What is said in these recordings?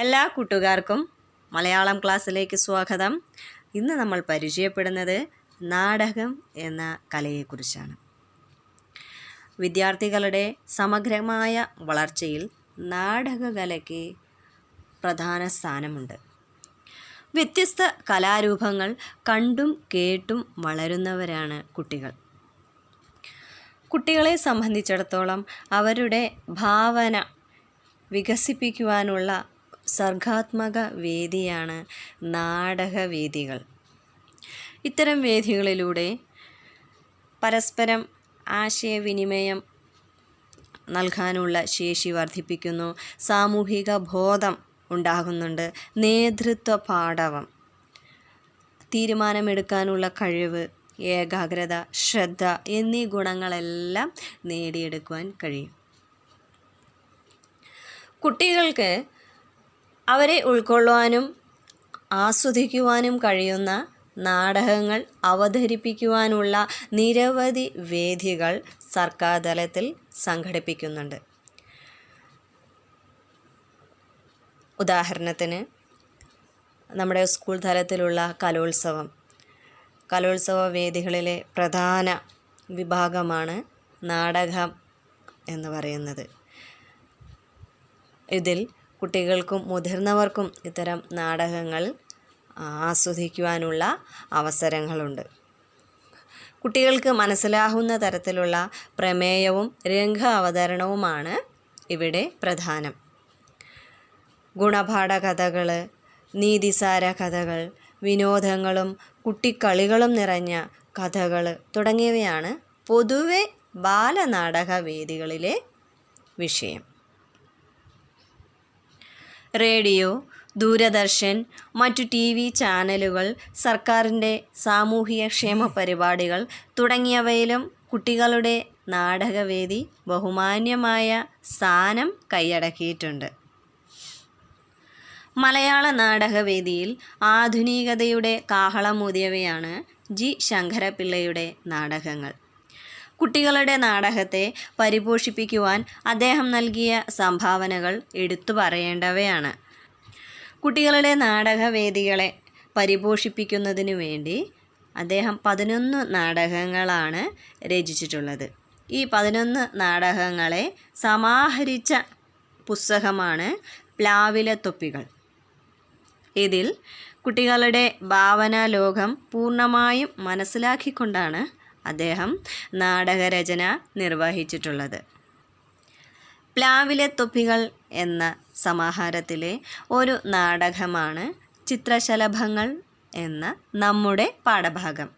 എല്ലാ കൂട്ടുകാർക്കും മലയാളം ക്ലാസ്സിലേക്ക് സ്വാഗതം. ഇന്ന് നമ്മൾ പരിചയപ്പെടുന്നത് നാടകം എന്ന കലയെക്കുറിച്ചാണ്. വിദ്യാർത്ഥികളുടെ സമഗ്രമായ വളർച്ചയിൽ നാടകകലയ്ക്ക് പ്രധാന സ്ഥാനമുണ്ട്. വ്യത്യസ്ത കലാരൂപങ്ങൾ കണ്ടും കേട്ടും വളരുന്നവരാണ് കുട്ടികൾ. കുട്ടികളെ സംബന്ധിച്ചിടത്തോളം അവരുടെ ഭാവന വികസിപ്പിക്കുവാനുള്ള സർഗാത്മക വേദിയാണ് നാടകവേദികൾ. ഇത്തരം വേദികളിലൂടെ പരസ്പരം ആശയവിനിമയം നൽകാനുള്ള ശേഷി വർദ്ധിപ്പിക്കുന്നു. സാമൂഹിക ബോധം ഉണ്ടാകുന്നുണ്ട്. നേതൃത്വ പാഠവം തീരുമാനമെടുക്കാനുള്ള കഴിവ് ഏകാഗ്രത ശ്രദ്ധ എന്നീ ഗുണങ്ങളെല്ലാം നേടിയെടുക്കുവാൻ കഴിയും. കുട്ടികൾക്ക് അവരെ ഉൾക്കൊള്ളുവാനും ആസ്വദിക്കുവാനും കഴിയുന്ന നാടകങ്ങൾ അവതരിപ്പിക്കുവാനുള്ള നിരവധി വേദികൾ സർക്കാർ തലത്തിൽ സംഘടിപ്പിക്കുന്നുണ്ട്. ഉദാഹരണത്തിന് നമ്മുടെ സ്കൂൾ തലത്തിലുള്ള കലോത്സവം. കലോത്സവ വേദികളിലെ പ്രധാന വിഭാഗമാണ് നാടകം എന്ന് പറയുന്നത്. ഇതിൽ കുട്ടികൾക്കും മുതിർന്നവർക്കും ഇത്തരം നാടകങ്ങൾ ആസ്വദിക്കുവാനുള്ള അവസരങ്ങളുണ്ട്. കുട്ടികൾക്ക് മനസ്സിലാകുന്ന തരത്തിലുള്ള പ്രമേയവും രംഗ അവതരണവുമാണ് ഇവിടെ പ്രധാനം. ഗുണപാഠ കഥകൾ നീതിസാര കഥകൾ വിനോദങ്ങളും കുട്ടിക്കളികളും നിറഞ്ഞ കഥകൾ തുടങ്ങിയവയാണ് പൊതുവെ ബാലനാടക വേദികളിലെ വിഷയം. റേഡിയോ ദൂരദർശൻ മറ്റു ടി വി ചാനലുകൾ സർക്കാരിന്റെ സാമൂഹിക ക്ഷേമ പരിപാടികൾ തുടങ്ങിയവയിലും കുട്ടികളുടെ നാടകവേദി ബഹുമാന്യമായ സ്ഥാനം കൈയടക്കിയിട്ടുണ്ട്. മലയാള നാടകവേദിയിൽ ആധുനികതയുടെ കാഹളമൂതിയവയാണ് ജി. ശങ്കരപിള്ളയുടെ നാടകങ്ങൾ. കുട്ടികളുടെ നാടകത്തെ പരിപോഷിപ്പിക്കുവാൻ അദ്ദേഹം നൽകിയ സംഭാവനകൾ എടുത്തു പറയേണ്ടവയാണ്. കുട്ടികളുടെ നാടകവേദികളെ പരിപോഷിപ്പിക്കുന്നതിനു വേണ്ടി അദ്ദേഹം പതിനൊന്ന് നാടകങ്ങളാണ് രചിച്ചിട്ടുള്ളത്. ഈ പതിനൊന്ന് നാടകങ്ങളെ സമാഹരിച്ച പുസ്തകമാണ് പ്ലാവില തൊപ്പികൾ. ഇതിൽ കുട്ടികളുടെ ഭാവനാ ലോകം പൂർണമായും മനസ്സിലാക്കിക്കൊണ്ടാണ് അദ്ദേഹം നാടകരചന നിർവഹിച്ചിട്ടുള്ളത്. പ്ലാവിലെ തൊപ്പികൾ എന്ന സമാഹാരത്തിലെ ഒരു നാടകമാണ് ചിത്രശലഭങ്ങൾ എന്ന നമ്മുടെ പാഠഭാഗം.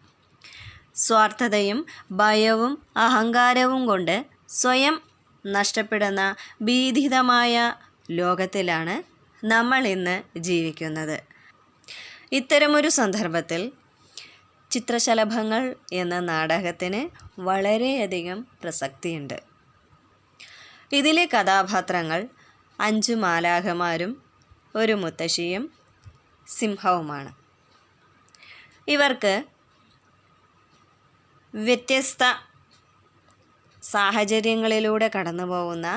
സ്വാർത്ഥതയും ഭയവും അഹങ്കാരവും കൊണ്ട് സ്വയം നഷ്ടപ്പെടുന്ന ഭീതിതമായ ലോകത്തിലാണ് നമ്മൾ ഇന്ന് ജീവിക്കുന്നത്. ഇത്തരമൊരു സന്ദർഭത്തിൽ ചിത്രശലഭങ്ങൾ എന്ന നാടകത്തിന് വളരെയധികം പ്രസക്തിയുണ്ട്. ഇതിലെ കഥാപാത്രങ്ങൾ അഞ്ചു മാലാഖമാരും ഒരു മുത്തശ്ശിയും സിംഹവുമാണ്. ഇവർക്ക് വ്യത്യസ്ത സാഹചര്യങ്ങളിലൂടെ കടന്നു പോകുന്ന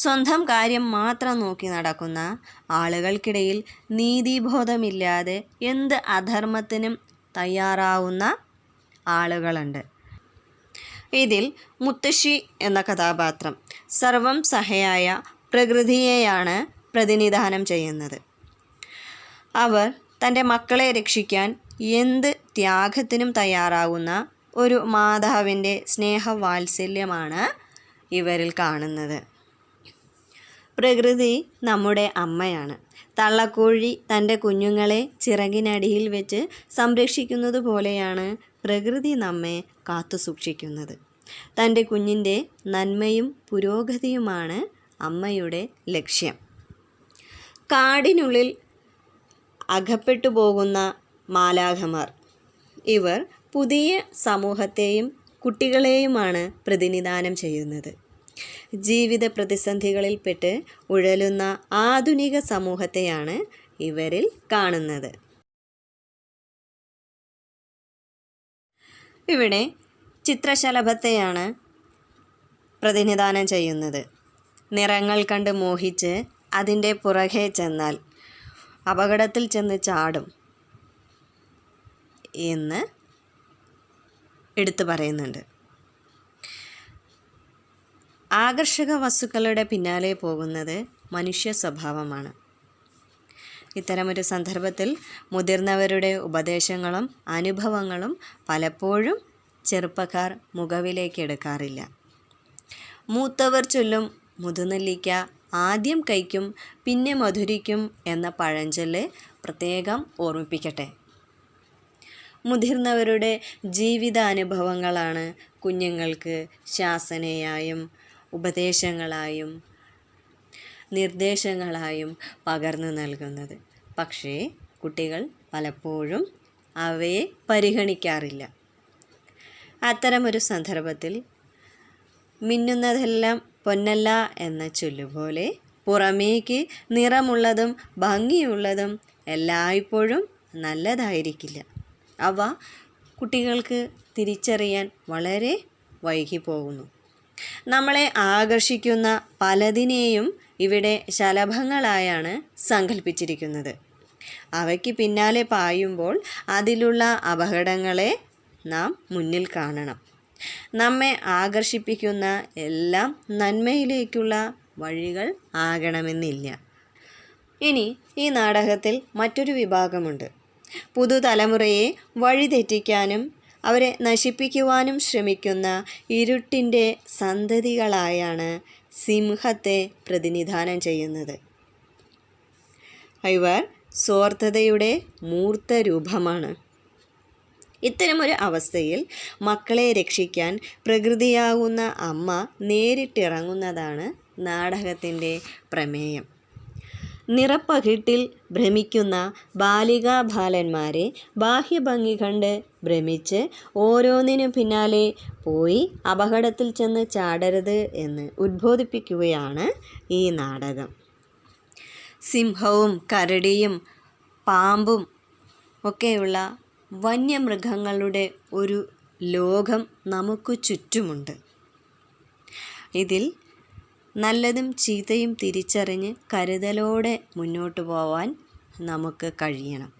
സ്വന്തം കാര്യം മാത്രം നോക്കി നടക്കുന്ന ആളുകൾക്കിടയിൽ നീതിബോധമില്ലാതെ എന്ത് അധർമ്മത്തിനും തയ്യാറാവുന്ന ആളുകളുണ്ട്. ഇതിൽ മുത്തശ്ശി എന്ന കഥാപാത്രം സർവം സഹയായ പ്രകൃതിയെയാണ് പ്രതിനിധാനം ചെയ്യുന്നത്. അവർ തന്റെ മക്കളെ രക്ഷിക്കാൻ എന്ത് ത്യാഗത്തിനും തയ്യാറാകുന്ന ഒരു മാതാവിന്റെ സ്നേഹവാത്സല്യമാണ് ഇവരിൽ കാണുന്നത്. പ്രകൃതി നമ്മുടെ അമ്മയാണ്. തള്ളക്കോഴി തന്റെ കുഞ്ഞുങ്ങളെ ചിറകിനടിയിൽ വെച്ച് സംരക്ഷിക്കുന്നത് പോലെയാണ് പ്രകൃതി നമ്മെ കാത്തു സൂക്ഷിക്കുന്നത്. തന്റെ കുഞ്ഞിന്റെ നന്മയും പുരോഗതിയുമാണ് അമ്മയുടെ ലക്ഷ്യം. കാടിനുള്ളിൽ അകപ്പെട്ടു പോകുന്ന മാലാഖമാർ. ഇവർ പുതിയ സമൂഹത്തെയും കുട്ടികളെയുമാണ് പ്രതിനിധാനം ചെയ്യുന്നത്. ജീവിത പ്രതിസന്ധികളിൽപ്പെട്ട് ഉഴലുന്ന ആധുനിക സമൂഹത്തെയാണ് ഇവരിൽ കാണുന്നത്. ഇവിടെ ചിത്രശലഭത്തെയാണ് പ്രതിനിധാനം ചെയ്യുന്നത്. നിറങ്ങൾ കണ്ട് മോഹിച്ച് അതിന്റെ പുറകെ ചെന്നാൽ അപകടത്തിൽ ചെന്ന് ചാടും എന്ന് എടുത്തു പറയുന്നുണ്ട്. ആകർഷക വസ്തുക്കളുടെ പിന്നാലെ പോകുന്നത് മനുഷ്യ സ്വഭാവമാണ്. ഇത്തരമൊരു സന്ദർഭത്തിൽ മുതിർന്നവരുടെ ഉപദേശങ്ങളും അനുഭവങ്ങളും പലപ്പോഴും ചെറുപ്പക്കാർ മുഖവിലേക്ക് എടുക്കാറില്ല. മൂത്തവർ ചൊല്ലും മുതുനെല്ലിക്ക ആദ്യം കൈക്കും പിന്നെ മധുരിക്കും എന്ന പഴഞ്ചൊല്ല് പ്രത്യേകം ഓർമ്മിപ്പിക്കട്ടെ. മുതിർന്നവരുടെ ജീവിതാനുഭവങ്ങളാണ് കുഞ്ഞുങ്ങൾക്ക് ശാസനയായും ഉപദേശങ്ങളായും നിർദ്ദേശങ്ങളായും പകർന്നു നൽകുന്നത്. പക്ഷേ കുട്ടികൾ പലപ്പോഴും അവയെ പരിഗണിക്കാറില്ല. അത്തരമൊരു സന്ദർഭത്തിൽ മിന്നുന്നതെല്ലാം പൊന്നല്ല എന്ന ചൊല്ലുപോലെ പുറമേക്ക് നിറമുള്ളതും ഭംഗിയുള്ളതും എല്ലായ്പ്പോഴും നല്ലതായിരിക്കില്ല. അവ കുട്ടികൾക്ക് തിരിച്ചറിയാൻ വളരെ വൈകി പോകുന്നു നമ്മളെ ആകർഷിക്കുന്ന പലതിനെയും ഇവിടെ ശലഭങ്ങളായാണ് സങ്കല്പിച്ചിരിക്കുന്നത് അവയ്ക്ക് പിന്നാലെ പായുമ്പോൾ അതിലുള്ള അപകടങ്ങളെ നാം മുന്നിൽ കാണണം. നമ്മെ ആകർഷിപ്പിക്കുന്ന എല്ലാം നന്മയിലേക്കുള്ള വഴികൾ ആകണമെന്നില്ല. ഇനി ഈ നാടകത്തിൽ മറ്റൊരു വിഭാഗമുണ്ട്. പുതുതലമുറയെ വഴിതെറ്റിക്കാനും അവരെ നശിപ്പിക്കുവാനും ശ്രമിക്കുന്ന ഇരുട്ടിന്റെ സന്തതികളായാണ് സിംഹത്തെ പ്രതിനിധാനം ചെയ്യുന്നത്. ഇവർ സ്വാർത്ഥതയുടെ മൂർത്ത രൂപമാണ്. ഇത്തരമൊരു അവസ്ഥയിൽ മക്കളെ രക്ഷിക്കാൻ പ്രകൃതിയാകുന്ന അമ്മ നേരിട്ടിറങ്ങുന്നതാണ് നാടകത്തിന്റെ പ്രമേയം. നിറപ്പകിട്ടിൽ ഭ്രമിക്കുന്ന ബാലികാ ബാലന്മാരെ ബാഹ്യഭംഗി കണ്ട് ഭ്രമിച്ച് ഓരോന്നിനു പിന്നാലെ പോയി അപകടത്തിൽ ചെന്ന് ചാടരുത് എന്ന് ഉദ്ബോധിപ്പിക്കുകയാണ് ഈ നാടകം. സിംഹവും കരടിയും പാമ്പും ഒക്കെയുള്ള വന്യമൃഗങ്ങളുടെ ഒരു ലോകം നമുക്ക് ചുറ്റുമുണ്ട്. ഇതിൽ നല്ലതും ചീത്തയും തിരിച്ചറിഞ്ഞ് കരുതലോടെ മുന്നോട്ട് പോവാൻ നമുക്ക് കഴിയണം.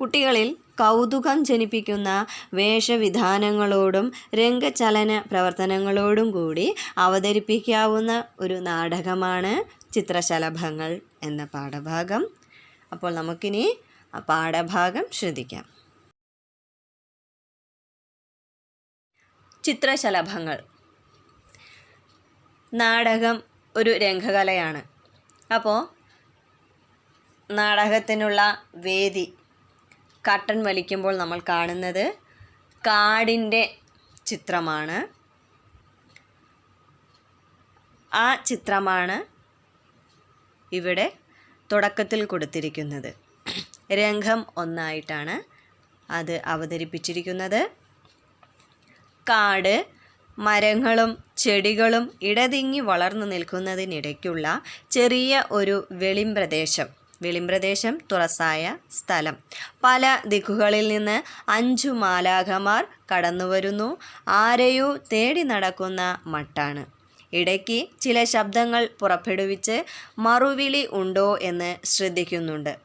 കുട്ടികളിൽ കൗതുകം ജനിപ്പിക്കുന്ന വേഷവിധാനങ്ങളോടും രംഗചലന പ്രവർത്തനങ്ങളോടും കൂടി അവതരിപ്പിക്കാവുന്ന ഒരു നാടകമാണ് ചിത്രശലഭങ്ങൾ എന്ന പാഠഭാഗം. അപ്പോൾ നമുക്കിനി പാഠഭാഗം ശ്രദ്ധിക്കാം. ചിത്രശലഭങ്ങൾ. നാടകം ഒരു രംഗകലയാണ്. അപ്പോൾ നാടകത്തിനുള്ള വേദി കട്ടൻ വലിക്കുമ്പോൾ നമ്മൾ കാണുന്നത് കാടിന്റെ ചിത്രമാണ്. ആ ചിത്രമാണ് ഇവിടെ തുടക്കത്തിൽ കൊടുത്തിരിക്കുന്നത്. രംഗം ഒന്നായിട്ടാണ് അത് അവതരിപ്പിച്ചിരിക്കുന്നത്. കാട് മരങ്ങളും ചെടികളും ഇടതിങ്ങി വളർന്നു നിൽക്കുന്നതിനിടയ്ക്കുള്ള ചെറിയ ഒരു വെളിംപ്രദേശം വെളിംപ്രദേശം തുറസായ സ്ഥലം. പല ദിക്കുകളിൽ നിന്ന് അഞ്ചു മാലാഖമാർ കടന്നുവരുന്നു. ആരെയോ തേടി നടക്കുന്ന മട്ടാണ്. ഇടയ്ക്ക് ചില ശബ്ദങ്ങൾ പുറപ്പെടുവിച്ച് മറുവിളി ഉണ്ടോ എന്ന് ശ്രദ്ധിക്കുന്നുണ്ട്.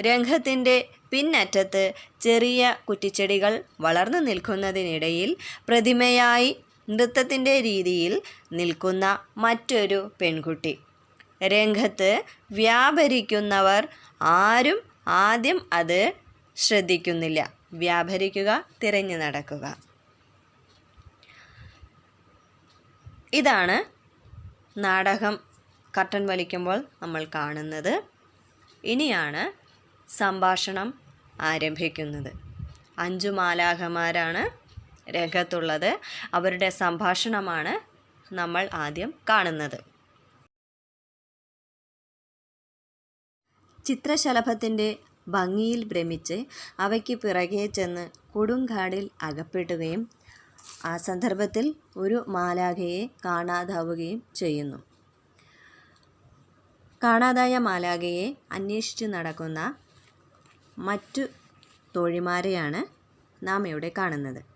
രംഗത്തിന്റെ പിന്നറ്റത്ത് ചെറിയ കുറ്റിച്ചെടികൾ വളർന്നു നിൽക്കുന്നതിനിടയിൽ പ്രതിമയായി നൃത്തത്തിന്റെ രീതിയിൽ നിൽക്കുന്ന മറ്റൊരു പെൺകുട്ടി. രംഗത്ത് വ്യാപരിക്കുന്നവർ ആരും ആദ്യം അത് ശ്രദ്ധിക്കുന്നില്ല. വ്യാപരിക്കുക തിരഞ്ഞു നടക്കുക. ഇതാണ് നാടകം കർട്ടൻ വലിക്കുമ്പോൾ നമ്മൾ കാണുന്നത്. ഇനിയാണ് സംഭാഷണം ആരംഭിക്കുന്നത്. അഞ്ചു മാലാഖമാരാണ് രംഗത്തുള്ളത്. അവരുടെ സംഭാഷണമാണ് നമ്മൾ ആദ്യം കാണുന്നത്. ചിത്രശലഭത്തിന്റെ ഭംഗിയിൽ ഭ്രമിച്ച് അവയ്ക്ക് പിറകെ ചെന്ന് കൊടുങ്കാടിൽ അകപ്പെടുകയും ആ സന്ദർഭത്തിൽ ഒരു മാലാഖയെ കാണാതാവുകയും ചെയ്യുന്നു. കാണാതായ മാലാഖയെ അന്വേഷിച്ച് നടക്കുന്ന മറ്റു തോഴിമാരെയാണ് നാം ഇവിടെ കാണുന്നത്.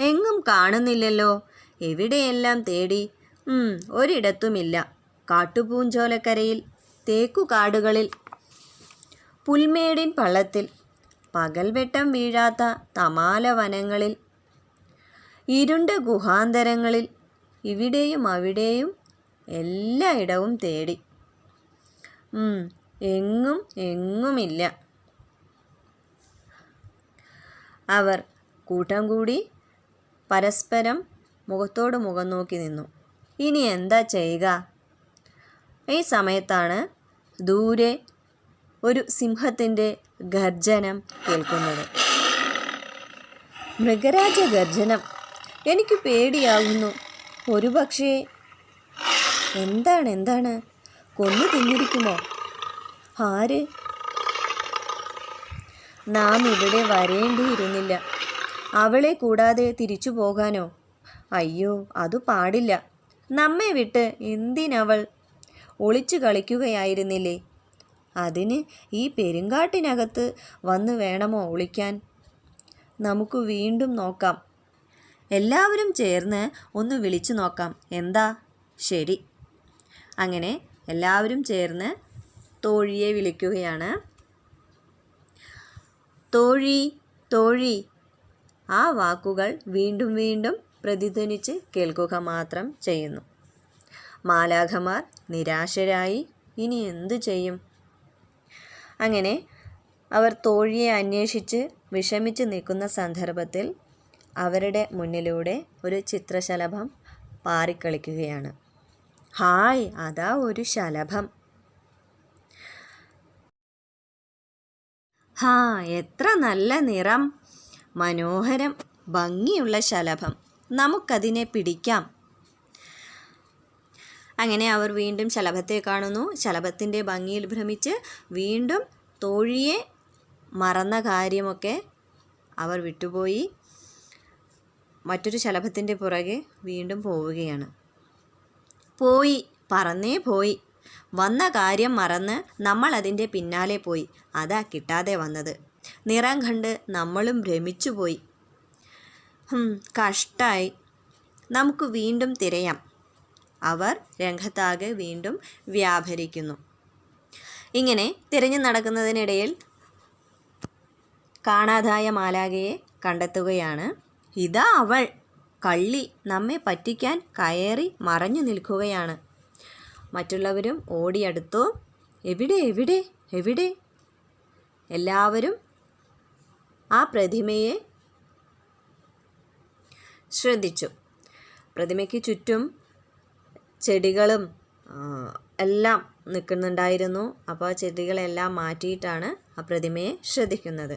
എങ്ങും കാണുന്നില്ലല്ലോ. എവിടെയെല്ലാം തേടി? ഒരിടത്തുമില്ല. കാട്ടുപൂഞ്ചോലക്കരയിൽ തേക്കുകാടുകളിൽ. പുൽമേടിൻ പള്ളത്തിൽ പകൽവെട്ടം വീഴാത്ത തമാല വനങ്ങളിൽ. ഇരുണ്ട ഗുഹാന്തരങ്ങളിൽ ഇവിടെയും അവിടെയും എല്ലായിടവും തേടി. എങ്ങും എങ്ങുമില്ല. അവർ കൂട്ടം കൂടി പരസ്പരം മുഖത്തോട് മുഖം നോക്കി നിന്നു. ഇനി എന്താ ചെയ്യുക? ഈ സമയത്താണ് ദൂരെ ഒരു സിംഹത്തിന്റെ ഗർജനം കേൾക്കുന്നത്. മൃഗരാജ ഗർജനം. എനിക്ക് പേടിയാകുന്നു ഒരു പക്ഷേ എന്താണ് എന്താണ്? കൊന്നു തിന്നിരിക്കുമോ? ആര്? നാം ഇവിടെ വരേണ്ടിയിരുന്നില്ല. അവളെ കൂടാതെ തിരിച്ചു പോകാനോ? അയ്യോ അത് പാടില്ല. നമ്മെ വിട്ട് എന്തിനവൾ ഒളിച്ചു കളിക്കുകയായിരുന്നില്ലേ? അതിന് ഈ പെരുങ്കാട്ടിനകത്ത് വന്ന് വേണമോ ഒളിക്കാൻ? നമുക്ക് വീണ്ടും നോക്കാം. എല്ലാവരും ചേർന്ന് ഒന്ന് വിളിച്ചു നോക്കാം. എന്താ? ശരി. അങ്ങനെ എല്ലാവരും ചേർന്ന് തോഴിയെ വിളിക്കുകയാണ്. തോഴി തോഴി ആ വാക്കുകൾ വീണ്ടും വീണ്ടും പ്രതിധ്വനിച്ച് കേൾക്കുക മാത്രം ചെയ്യുന്നു. മാലാഖമാർ നിരാശരായി ഇനി എന്തു ചെയ്യും? അങ്ങനെ അവർ തോഴിയെ അന്വേഷിച്ച് വിഷമിച്ച് നിൽക്കുന്ന സന്ദർഭത്തിൽ അവരുടെ മുന്നിലൂടെ ഒരു ചിത്രശലഭം പാറിക്കളിക്കുകയാണ്. ഹായ് അതാ ഒരു ശലഭം. ഹാ എത്ര നല്ല നിറം! മനോഹരം ഭംഗിയുള്ള ശലഭം. നമുക്കതിനെ പിടിക്കാം. അങ്ങനെ അവർ വീണ്ടും ശലഭത്തെ കാണുന്നു. ശലഭത്തിന്റെ ഭംഗിയിൽ ഭ്രമിച്ച് വീണ്ടും തോഴിയെ മറന്ന കാര്യമൊക്കെ അവർ വിട്ടുപോയി. മറ്റൊരു ശലഭത്തിന്റെ പുറകെ വീണ്ടും പോവുകയാണ്. പോയി പറന്നേ പോയി. വന്ന കാര്യം മറന്ന് നമ്മൾ അതിന്റെ പിന്നാലെ പോയി. അതാ കിട്ടാതെ വന്നത്. നിറം കണ്ട് നമ്മളും ഭ്രമിച്ചുപോയി. കഷ്ടായി. നമുക്ക് വീണ്ടും തിരയാം. അവർ രംഗത്താകെ വീണ്ടും വ്യാപരിക്കുന്നു. ഇങ്ങനെ തിരഞ്ഞു നടക്കുന്നതിനിടയിൽ കാണാതായ മാലാകയെ കണ്ടെത്തുകയാണ്. ഇതാ അവൾ. കള്ളി നമ്മെ പറ്റിക്കാൻ കയറി മറഞ്ഞു നിൽക്കുകയാണ്. മറ്റുള്ളവരും ഓടിയടുത്തു എവിടെ എവിടെ എവിടെ? എല്ലാവരും ആ പ്രതിമയെ ശ്രദ്ധിച്ചു. പ്രതിമയ്ക്ക് ചുറ്റും ചെടികളും എല്ലാം നിൽക്കുന്നുണ്ടായിരുന്നു. അപ്പോൾ ചെടികളെല്ലാം മാറ്റിയിട്ടാണ് ആ പ്രതിമയെ ശ്രദ്ധിക്കുന്നത്.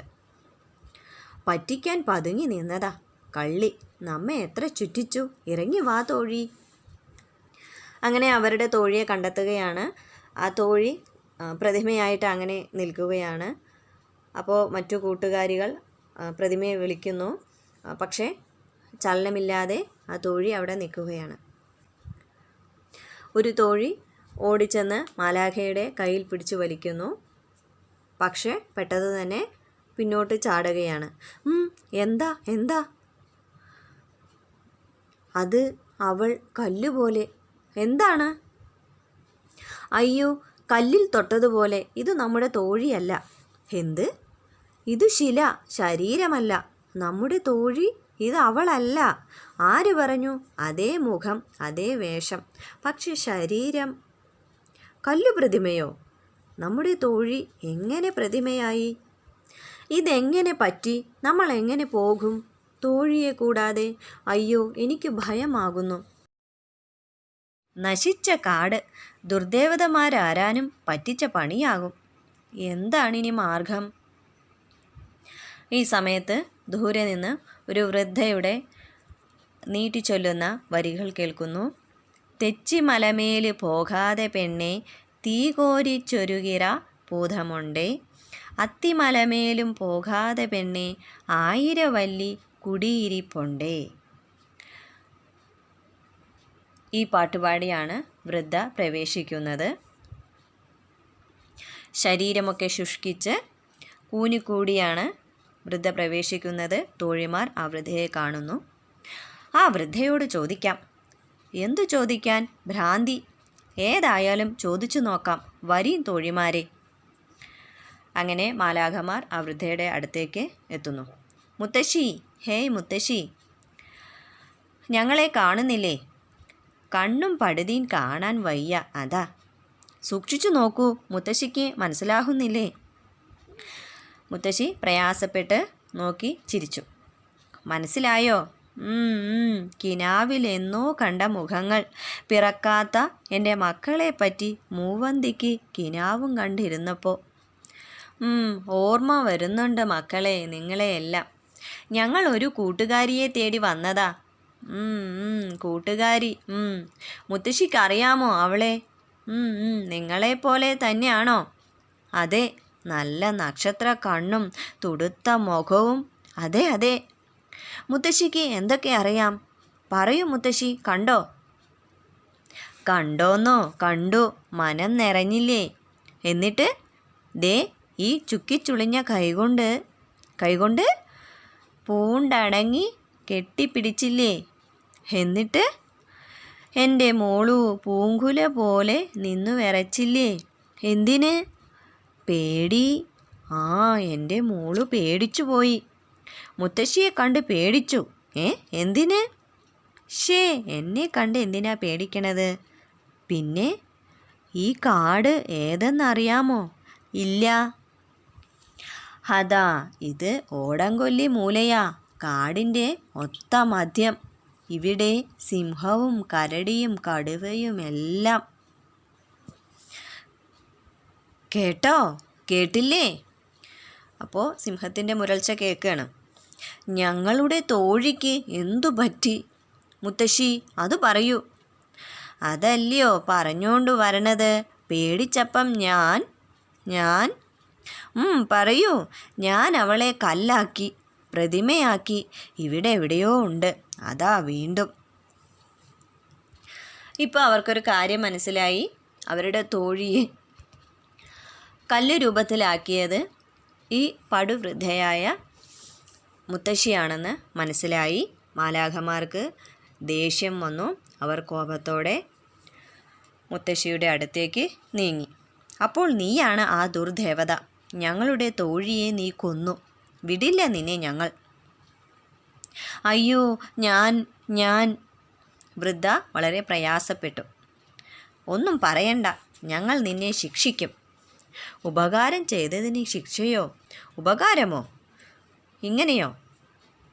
പറ്റിക്കാൻ പതുങ്ങി നിന്നതാ. കള്ളി നമ്മെ എത്ര ചുറ്റിച്ചു? ഇറങ്ങി വാ തോഴി. അങ്ങനെ അവരുടെ തോഴിയെ കണ്ടെത്തുകയാണ്. ആ തോഴി പ്രതിമയായിട്ട് അങ്ങനെ നിൽക്കുകയാണ്. അപ്പോൾ മറ്റു കൂട്ടുകാരികൾ പ്രതിമയെ വിളിക്കുന്നു. പക്ഷേ ചലനമില്ലാതെ ആ തോഴി അവിടെ നിൽക്കുകയാണ്. ഒരു തോഴി ഓടിച്ചെന്ന് മാലാഖയുടെ കയ്യിൽ പിടിച്ചു വലിക്കുന്നു. പക്ഷേ പെട്ടെന്ന് തന്നെ പിന്നോട്ട് ചാടുകയാണ്. എന്താ എന്താ? അത് അവൾ കല്ലുപോലെ. എന്താണ്? അയ്യോ കല്ലിൽ തൊട്ടതുപോലെ ഇത് നമ്മുടെ തോഴിയല്ല. എന്ത്? ഇത് ശില ശരീരമല്ല. നമ്മുടെ തോഴി ഇത് അവളല്ല. ആര് പറഞ്ഞു? അതേ മുഖം അതേ വേഷം. പക്ഷെ ശരീരം കല്ലു പ്രതിമയോ? നമ്മുടെ തോഴി എങ്ങനെ പ്രതിമയായി? ഇതെങ്ങനെ പറ്റി? നമ്മൾ എങ്ങനെ പോകും? തോഴിയെ കൂടാതെ. അയ്യോ എനിക്ക് ഭയമാകുന്നു. നശിച്ച കാട്. ദുർദേവതമാരാരാനും പറ്റിച്ച പണിയാകും. എന്താണിനി മാർഗം? ഈ സമയത്ത് ദൂരെ നിന്ന് ഒരു വൃദ്ധയുടെ നീട്ടിച്ചൊല്ലുന്ന വരികൾ കേൾക്കുന്നു. തെച്ചി മലമേൽ പോകാതെ പെണ്ണെ തീ കോരിച്ചൊരുകിറ പൂതമുണ്ടേ. അത്തിമലമേലും പോകാതെ പെണ്ണെ ആയിരവല്ലി കുടിയിരിപ്പുണ്ടേ. ഈ പാട്ടുപാടിയാണ് വൃദ്ധ പ്രവേശിക്കുന്നത്. ശരീരമൊക്കെ ശുഷ്കിച്ച് കൂനിക്കൂടിയാണ് വൃദ്ധ പ്രവേശിക്കുന്നത് തോഴിമാർ ആ വൃദ്ധയെ കാണുന്നു. ആ വൃദ്ധയോട് ചോദിക്കാം എന്തു ചോദിക്കാൻ? ഭ്രാന്തി? ഏതായാലും ചോദിച്ചു നോക്കാം. വരി തോഴിമാരെ. അങ്ങനെ മാലാഖമാർ ആ വൃദ്ധയുടെ അടുത്തേക്ക് എത്തുന്നു. മുത്തശ്ശി ഹേയ് മുത്തശ്ശി ഞങ്ങളെ കാണുന്നില്ലേ? കണ്ണും പടുതിയും കാണാൻ വയ്യ അതാ. സൂക്ഷിച്ചു നോക്കൂ മുത്തശ്ശിക്ക് മനസ്സിലാകുന്നില്ലേ? മുത്തശ്ശി പ്രയാസപ്പെട്ട് നോക്കി ചിരിച്ചു. മനസ്സിലായോ? കിനാവിൽ എന്നോ കണ്ട മുഖങ്ങൾ. പിറക്കാത്ത എന്റെ മക്കളെ പറ്റി മൂവന്തിക്ക് കിനാവും കണ്ടിരുന്നപ്പോൾ ഓർമ്മ വരുന്നുണ്ട് മക്കളെ നിങ്ങളെയെല്ലാം. ഞങ്ങൾ ഒരു കൂട്ടുകാരിയെ തേടി വന്നതാ. കൂട്ടുകാരി. മുത്തശ്ശിക്കറിയാമോ അവളെ? നിങ്ങളെപ്പോലെ തന്നെയാണോ? അതെ നല്ല നക്ഷത്ര കണ്ണും തുടുത്ത മുഖവും. അതെ അതെ. മുത്തശ്ശിക്ക് എന്തൊക്കെ അറിയാം? പറയൂ മുത്തശ്ശി കണ്ടോ? കണ്ടോന്നോ കണ്ടു. മനം നിറഞ്ഞില്ലേ? എന്നിട്ട് ദേ ഈ ചുക്കിച്ചുളിഞ്ഞ കൈകൊണ്ട് കൈകൊണ്ട് പൂണ്ടടങ്ങി കെട്ടിപ്പിടിച്ചില്ലേ? എന്നിട്ട് എന്റെ മോളു പൂങ്കുല പോലെ നിന്നു വിറച്ചില്ലേ? എന്തിന്? പേടി. ആ എന്റെ മോൾ പേടിച്ചു പോയി. മുത്തശ്ശിയെ കണ്ട് പേടിച്ചു. ഏ എന്തിന്? ഷേ എന്നെ കണ്ട് എന്തിനാ പേടിക്കണത്? പിന്നെ ഈ കാട് ഏതെന്നറിയാമോ? ഇല്ല. അതാ ഇത് ഓടംകൊല്ലി മൂലയാ. കാടിന്റെ ഒത്ത മധ്യം. ഇവിടെ സിംഹവും കരടിയും കടുവയും എല്ലാം കേട്ടോ? കേട്ടില്ലേ? അപ്പോൾ സിംഹത്തിന്റെ മുരൾച്ച കേൾക്കുകയാണ് ഞങ്ങളുടെ തോഴിക്ക് എന്തു പറ്റി? മുത്തശ്ശി അത് പറയൂ. അതല്ലയോ പറഞ്ഞുകൊണ്ട് വരണത്? പേടിച്ചപ്പം ഞാൻ ഞാൻ പറയൂ. ഞാൻ അവളെ കല്ലാക്കി പ്രതിമയാക്കി ഇവിടെ എവിടെയോ ഉണ്ട്. അതാ വീണ്ടും. ഇപ്പോൾ അവർക്കൊരു കാര്യം മനസ്സിലായി. അവരുടെ തോഴിയെ കല്ല് രൂപത്തിലാക്കിയത് ഈ പടുവൃദ്ധയായ മുത്തശ്ശിയാണെന്ന് മനസ്സിലായി. മാലാഖമാർക്ക് ദേഷ്യം വന്നു. അവർ കോപത്തോടെ മുത്തശ്ശിയുടെ അടുത്തേക്ക് നീങ്ങി. അപ്പോൾ നീയാണ് ആ ദുർദേവത. ഞങ്ങളുടെ തോഴിയെ നീ കൊന്നു. വിടില്ല നിന്നെ ഞങ്ങൾ. അയ്യോ ഞാൻ ഞാൻ വൃദ്ധ വളരെ പ്രയാസപ്പെട്ടു. ഒന്നും പറയണ്ട. ഞങ്ങൾ നിന്നെ ശിക്ഷിക്കും. ഉപകാരം ചെയ്തതിന് ശിക്ഷയോ? ഉപകാരമോ? ഇങ്ങനെയോ?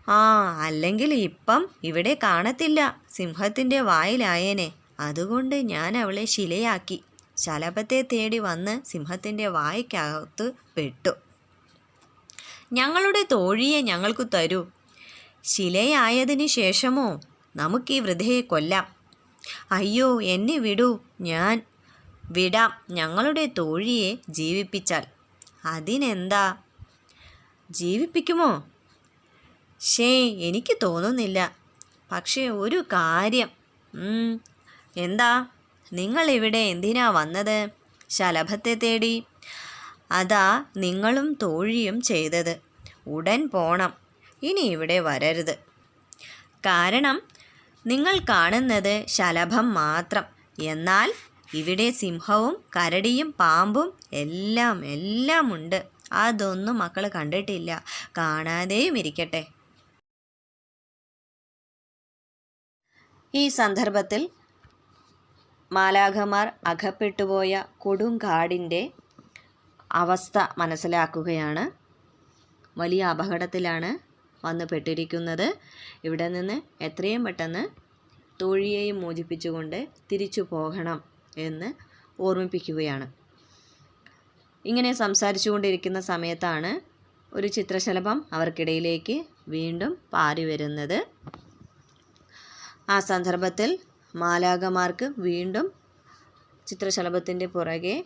ആ അല്ലെങ്കിൽ ഇപ്പം ഇവിടെ കാണത്തില്ല. സിംഹത്തിന്റെ വായിലായേനെ. അതുകൊണ്ട് ഞാൻ അവളെ ശിലയാക്കി. ശലഭത്തെ തേടി വന്ന് സിംഹത്തിന്റെ വായ്ക്കകത്ത് പെട്ടു. ഞങ്ങളുടെ തോഴിയെ ഞങ്ങൾക്ക് തരൂ. ശിലയായതിന് ശേഷമോ? നമുക്ക് ഈ വൃദ്ധയെ കൊല്ലാം. അയ്യോ എന്നെ വിടൂ. ഞാൻ വിടാം ഞങ്ങളുടെ തോഴിയെ ജീവിപ്പിച്ചാൽ. അതിനെന്താ? ജീവിപ്പിക്കുമോ? ഷേ എനിക്ക് തോന്നുന്നില്ല. പക്ഷേ ഒരു കാര്യം. എന്താ എന്താ? നിങ്ങളിവിടെ എന്തിനാ വന്നത്? ശലഭത്തെ തേടി. അതാ നിങ്ങളും തോഴിയും ചെയ്തത്. ഉടൻ പോണം. ഇനി ഇവിടെ വരരുത്. കാരണം നിങ്ങൾ കാണുന്നത് ശലഭം മാത്രം. എന്നാൽ ഇവിടെ സിംഹവും കരടിയും പാമ്പും എല്ലാം എല്ലാം ഉണ്ട്. അതൊന്നും മക്കൾ കണ്ടിട്ടില്ല. കാണാതെയും ഇരിക്കട്ടെ. ഈ സന്ദർഭത്തിൽ മാലാഖമാർ അകപ്പെട്ടുപോയ കൊടുങ്കാടിന്റെ അവസ്ഥ മനസ്സിലാക്കുകയാണ്. വലിയ അപകടത്തിലാണ് വന്നു പെട്ടിരിക്കുന്നത് ഇവിടെ നിന്ന് എത്രയും പെട്ടെന്ന് തോഴിയെയും മോചിപ്പിച്ചുകൊണ്ട് തിരിച്ചു പോകണം. എന്ന് ഓർമ്മിപ്പിക്കുകയാണ്. ഇങ്ങനെ സംസാരിച്ചുകൊണ്ടിരിക്കുന്ന സമയത്താണ് ഒരു ചിത്രശലഭം അവർക്കിടയിലേക്ക് വീണ്ടും പാരി വരുന്നത്. ആ സന്ദർഭത്തിൽ മാലാകമാർക്ക് വീണ്ടും ചിത്രശലഭത്തിന്റെ പുറകെ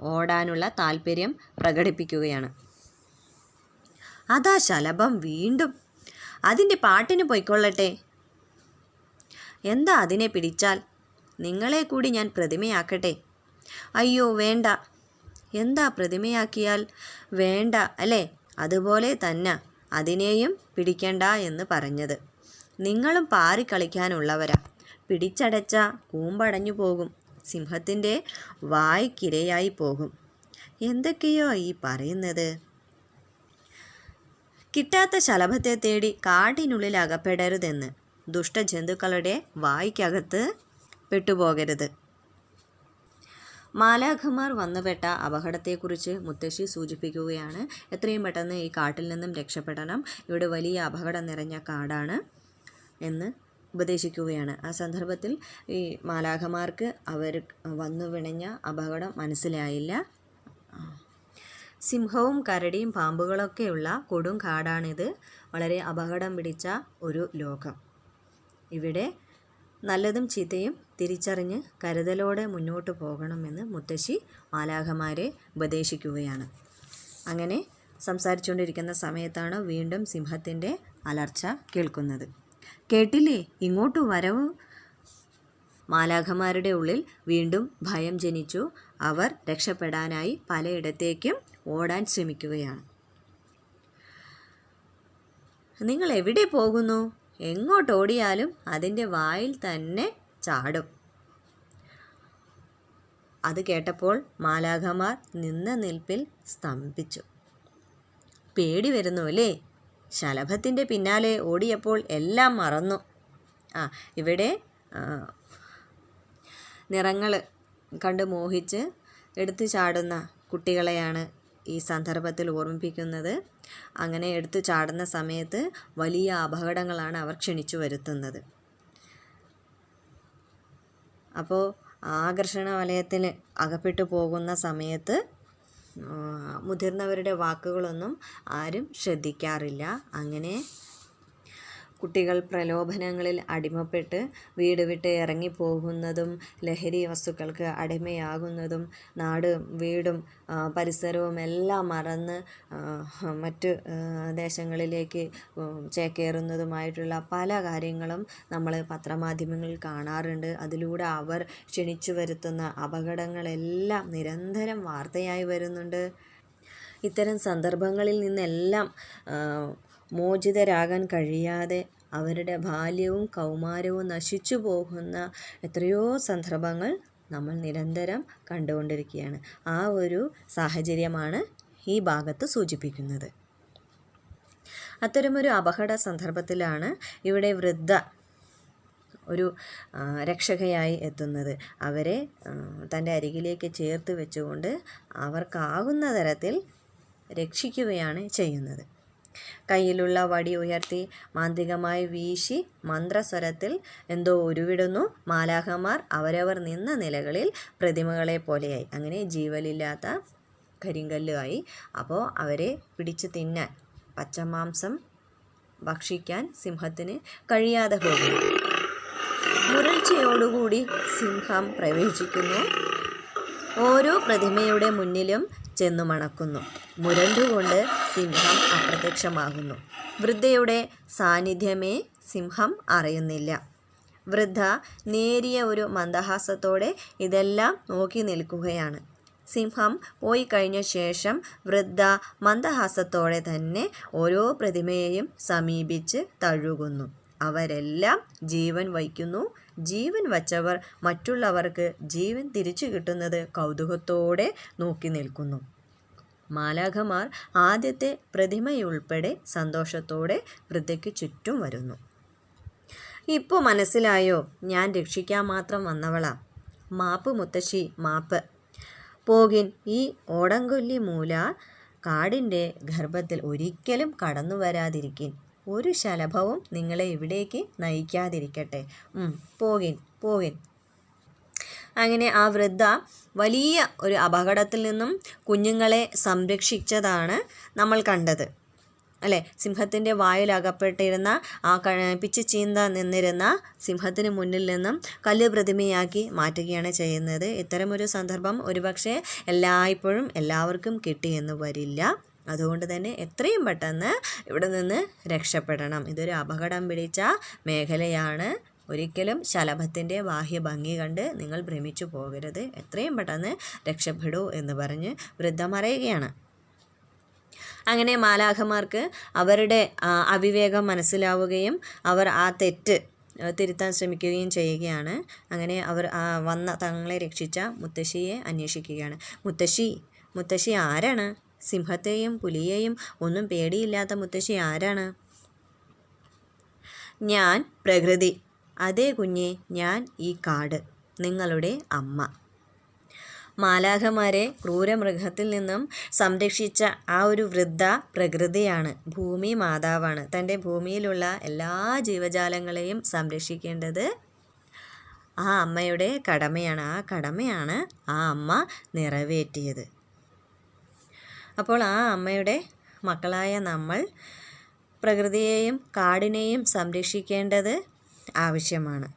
ഓടാനുള്ള താല്പര്യം പ്രകടിപ്പിക്കുകയാണ്. അതാ ശലഭം വീണ്ടും അതിന്റെ പാട്ടിന് പൊയ്ക്കൊള്ളട്ടെ. എന്താ അതിനെ പിടിച്ചാൽ? നിങ്ങളെ കൂടി ഞാൻ പ്രതിമയാക്കട്ടെ. അയ്യോ വേണ്ട. എന്താ പ്രതിമയാക്കിയാൽ? വേണ്ട അല്ലേ? അതുപോലെ തന്നെ അതിനെയും പിടിക്കണ്ട എന്ന് പറഞ്ഞത്. നിങ്ങളും പാറി കളിക്കാനുള്ളവരാ പിടിച്ചടച്ച കൂമ്പടഞ്ഞു പോകും. സിംഹത്തിന്റെ വായ്ക്കിരയായി പോകും. എന്തൊക്കെയോ ഈ പറയുന്നത്. കിട്ടാത്ത ശലഭത്തെ തേടി കാട്ടിനുള്ളിൽ അകപ്പെടരുതെന്ന് ദുഷ്ടജന്തുക്കളുടെ വായ്ക്കകത്ത് പെട്ടുപോകരുത്. മാലാഖമാർ വന്നുപെട്ട അപകടത്തെക്കുറിച്ച് മുത്തശ്ശി സൂചിപ്പിക്കുകയാണ്. എത്രയും പെട്ടെന്ന് ഈ കാട്ടിൽ നിന്നും രക്ഷപ്പെടണം. ഇവിടെ വലിയ അപകടം നിറഞ്ഞ കാടാണ് എന്ന് ഉപദേശിക്കുകയാണ്. ആ സന്ദർഭത്തിൽ ഈ മാലാഖമാർക്ക് അവർ വന്നു വിണഞ്ഞ അപകടം മനസ്സിലായില്ല. സിംഹവും കരടിയും പാമ്പുകളൊക്കെയുള്ള കൊടും കാടാണിത്. വളരെ അപകടം പിടിച്ച ഒരു ലോകം. ഇവിടെ നല്ലതും ചീത്തയും തിരിച്ചറിഞ്ഞ് കരുതലോടെ മുന്നോട്ട് പോകണമെന്ന് മുത്തശ്ശി മാലാഖമാരെ ഉപദേശിക്കുകയാണ്. അങ്ങനെ സംസാരിച്ചുകൊണ്ടിരിക്കുന്ന സമയത്താണ് വീണ്ടും സിംഹത്തിന്റെ അലർച്ച കേൾക്കുന്നത്. കേട്ടില്ലേ? ഇങ്ങോട്ട് വരവ്. മാലാഖമാരുടെ ഉള്ളിൽ വീണ്ടും ഭയം ജനിച്ചു. അവർ രക്ഷപ്പെടാനായി പലയിടത്തേക്കും ഓടാൻ ശ്രമിക്കുകയാണ്. നിങ്ങൾ എവിടെ പോകുന്നു? എങ്ങോട്ട് ഓടിയാലും അതിന്റെ വായിൽ തന്നെ ചാടും. അത് കേട്ടപ്പോൾ മാലാഖമാർ നിന്ന നിൽപ്പിൽ സ്തംഭിച്ചു. പേടി വരുന്നു അല്ലേ? ശലഭത്തിന്റെ പിന്നാലെ ഓടിയപ്പോൾ എല്ലാം മറന്നു. ആ ഇവിടെ നിറങ്ങൾ കണ്ട് മോഹിച്ച് എടുത്തു ചാടുന്ന കുട്ടികളെയാണ് ഈ സന്ദർഭത്തിൽ ഓർമ്മിപ്പിക്കുന്നത്. അങ്ങനെ എടുത്തു ചാടുന്ന സമയത്ത് വലിയ അപകടങ്ങളാണ് അവർ ക്ഷണിച്ചു വരുത്തുന്നത്. അപ്പോൾ ആകർഷണ വലയത്തിൽ അകപ്പെട്ടു പോകുന്ന സമയത്ത് മുതിർന്നവരുടെ വാക്കുകളൊന്നും ആരും ശ്രദ്ധിക്കാറില്ല. അങ്ങനെ കുട്ടികൾ പ്രലോഭനങ്ങളിൽ അടിമപ്പെട്ട് വീട് വിട്ട് ഇറങ്ങിപ്പോകുന്നതും ലഹരി വസ്തുക്കൾക്ക് അടിമയാകുന്നതും നാട് വീടും പരിസരവും എല്ലാം മറന്ന് മറ്റ് ദേശങ്ങളിലേക്ക് ചേക്കേറുന്നതുമായിട്ടുള്ള പല കാര്യങ്ങളും നമ്മൾ പത്രമാധ്യമങ്ങളിൽ കാണാറുണ്ട്. അതിലൂടെ അവർ ക്ഷണിച്ചു വരുത്തുന്ന അപകടങ്ങളെല്ലാം നിരന്തരം വാർത്തയായി വരുന്നുണ്ട്. ഇത്തരം സന്ദർഭങ്ങളിൽ നിന്നെല്ലാം മോചിതരാകാൻ കഴിയാതെ അവരുടെ ബാല്യവും കൗമാരവും നശിച്ചു പോകുന്ന എത്രയോ സന്ദർഭങ്ങൾ നമ്മൾ നിരന്തരം കണ്ടുകൊണ്ടിരിക്കുകയാണ്. ആ ഒരു സാഹചര്യമാണ് ഈ ഭാഗത്ത് സൂചിപ്പിക്കുന്നത്. അത്തരമൊരു അപകട സന്ദർഭത്തിലാണ് ഇവിടെ വൃദ്ധ ഒരു രക്ഷകയായി എത്തുന്നത്. അവരെ തന്റെ അരികിലേക്ക് ചേർത്ത് വെച്ചുകൊണ്ട് അവർക്കാകുന്ന തരത്തിൽ രക്ഷിക്കുകയാണ് ചെയ്യുന്നത്. കയ്യിലുള്ള വടി ഉയർത്തി മാന്ത്രികമായി വീശി മന്ത്രസ്വരത്തിൽ എന്തോ ഉരുവിടുന്നു. മാലാഹമാർ അവരവർ നിന്ന നിലകളിൽ പ്രതിമകളെ പോലെയായി. അങ്ങനെ ജീവലില്ലാത്ത കരിങ്കല്ലുമായി. അപ്പോൾ അവരെ പിടിച്ചു തിന്നാൻ പച്ചമാംസം ഭക്ഷിക്കാൻ സിംഹത്തിന് കഴിയാതെ പോകുന്നു. മുരൾച്ചയോടുകൂടി സിംഹം പ്രവേശിക്കുന്നു. ഓരോ പ്രതിമയുടെ മുന്നിലും ചെന്നു മണക്കുന്നു. മുരണ്ടുകൊണ്ട് സിംഹം അപ്രത്യക്ഷമാകുന്നു. വൃദ്ധയുടെ സാന്നിധ്യമേ സിംഹം അറിയുന്നില്ല. വൃദ്ധ നേരിയ ഒരു മന്ദഹാസത്തോടെ ഇതെല്ലാം നോക്കി നിൽക്കുകയാണ്. സിംഹം പോയി കഴിഞ്ഞ ശേഷം വൃദ്ധ മന്ദഹാസത്തോടെ തന്നെ ഓരോ പ്രതിമയെയും സമീപിച്ച് തഴുകുന്നു. അവരെല്ലാം ജീവൻ വയ്ക്കുന്നു ജീവൻ വച്ചവർ മറ്റുള്ളവർക്ക് ജീവൻ തിരിച്ചു കിട്ടുന്നത് കൗതുകത്തോടെ നോക്കി നിൽക്കുന്നു. മാലാഖമാർ ആദ്യത്തെ പ്രതിമയുൾപ്പെടെ സന്തോഷത്തോടെ വൃദ്ധയ്ക്ക് ചുറ്റും വരുന്നു. ഇപ്പോൾ മനസ്സിലായോ? ഞാൻ രക്ഷിക്കാൻ മാത്രം വന്നവളാ. മാപ്പ് മുത്തശ്ശി മാപ്പ്. പോകിൻ ഈ ഓടങ്കൊല്ലി മൂല കാടിന്റെ ഗർഭത്തിൽ ഒരിക്കലും കടന്നു വരാതിരിക്കിൻ ഒരു ശലഭവും നിങ്ങളെ ഇവിടേക്ക് നയിക്കാതിരിക്കട്ടെ. പോകിൻ പോകിൻ. അങ്ങനെ ആ വൃദ്ധ വലിയ ഒരു അപകടത്തിൽ നിന്നും കുഞ്ഞുങ്ങളെ സംരക്ഷിച്ചതാണ് നമ്മൾ കണ്ടത്. അല്ലേ? സിംഹത്തിന്റെ വായിലകപ്പെട്ടിരുന്ന ആ പിച്ച് ചീന്ത നിന്നിരുന്ന സിംഹത്തിന് മുന്നിൽ നിന്നും കല്ല് പ്രതിമയാക്കി മാറ്റുകയാണ് ചെയ്യുന്നത്. ഇത്തരമൊരു സന്ദർഭം ഒരുപക്ഷെ എല്ലായ്പ്പോഴും എല്ലാവർക്കും കിട്ടിയെന്ന് വരില്ല. അതുകൊണ്ട് തന്നെ എത്രയും പെട്ടെന്ന് ഇവിടെ നിന്ന് രക്ഷപ്പെടണം. ഇതൊരു അപകടം പിടിച്ച മേഖലയാണ്. ഒരിക്കലും ശലഭത്തിന്റെ ബാഹ്യ ഭംഗി കണ്ട് നിങ്ങൾ ഭ്രമിച്ചു പോകരുത്. എത്രയും പെട്ടെന്ന് രക്ഷപ്പെടൂ എന്ന് പറഞ്ഞ് വൃദ്ധം അറിയുകയാണ് അങ്ങനെ മാലാഖമാർക്ക് അവരുടെ അവിവേകം മനസ്സിലാവുകയും അവർ ആ തെറ്റ് തിരുത്താൻ ശ്രമിക്കുകയും ചെയ്യുകയാണ്. അങ്ങനെ അവർ വന്ന തങ്ങളെ രക്ഷിച്ച മുത്തശ്ശിയെ അന്വേഷിക്കുകയാണ്. മുത്തശ്ശി മുത്തശ്ശി ആരാണ്? സിംഹത്തെയും പുലിയെയും ഒന്നും പേടിയില്ലാത്ത മുത്തശ്ശി ആരാണ്? ഞാൻ പ്രകൃതി. അതേ കുഞ്ഞെ ഞാൻ ഈ കാട്. നിങ്ങളുടെ അമ്മ. മാലാഖമാരെ ക്രൂരമൃഗത്തിൽ നിന്നും സംരക്ഷിച്ച ആ ഒരു വൃദ്ധ പ്രകൃതിയാണ്. ഭൂമി മാതാവാണ്. തന്റെ ഭൂമിയിലുള്ള എല്ലാ ജീവജാലങ്ങളെയും സംരക്ഷിക്കേണ്ടത് ആ അമ്മയുടെ കടമയാണ്. ആ കടമയാണ് ആ അമ്മ നിറവേറ്റിയത്. അപ്പോൾ ആ അമ്മയുടെ മക്കളായ നമ്മൾ പ്രകൃതിയെയും കാടിനെയും സംരക്ഷിക്കേണ്ടത് ആവശ്യമാണ്.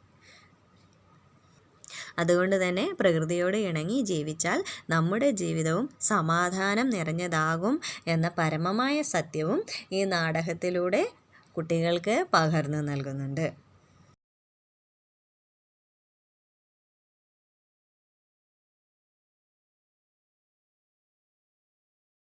അതുകൊണ്ട് തന്നെ പ്രകൃതിയോട് ഇണങ്ങി ജീവിച്ചാൽ നമ്മുടെ ജീവിതവും സമാധാനം നിറഞ്ഞതാകും എന്ന പരമമായ സത്യവും ഈ നാടകത്തിലൂടെ കുട്ടികൾക്ക് പകർന്നു നൽകുന്നുണ്ട്.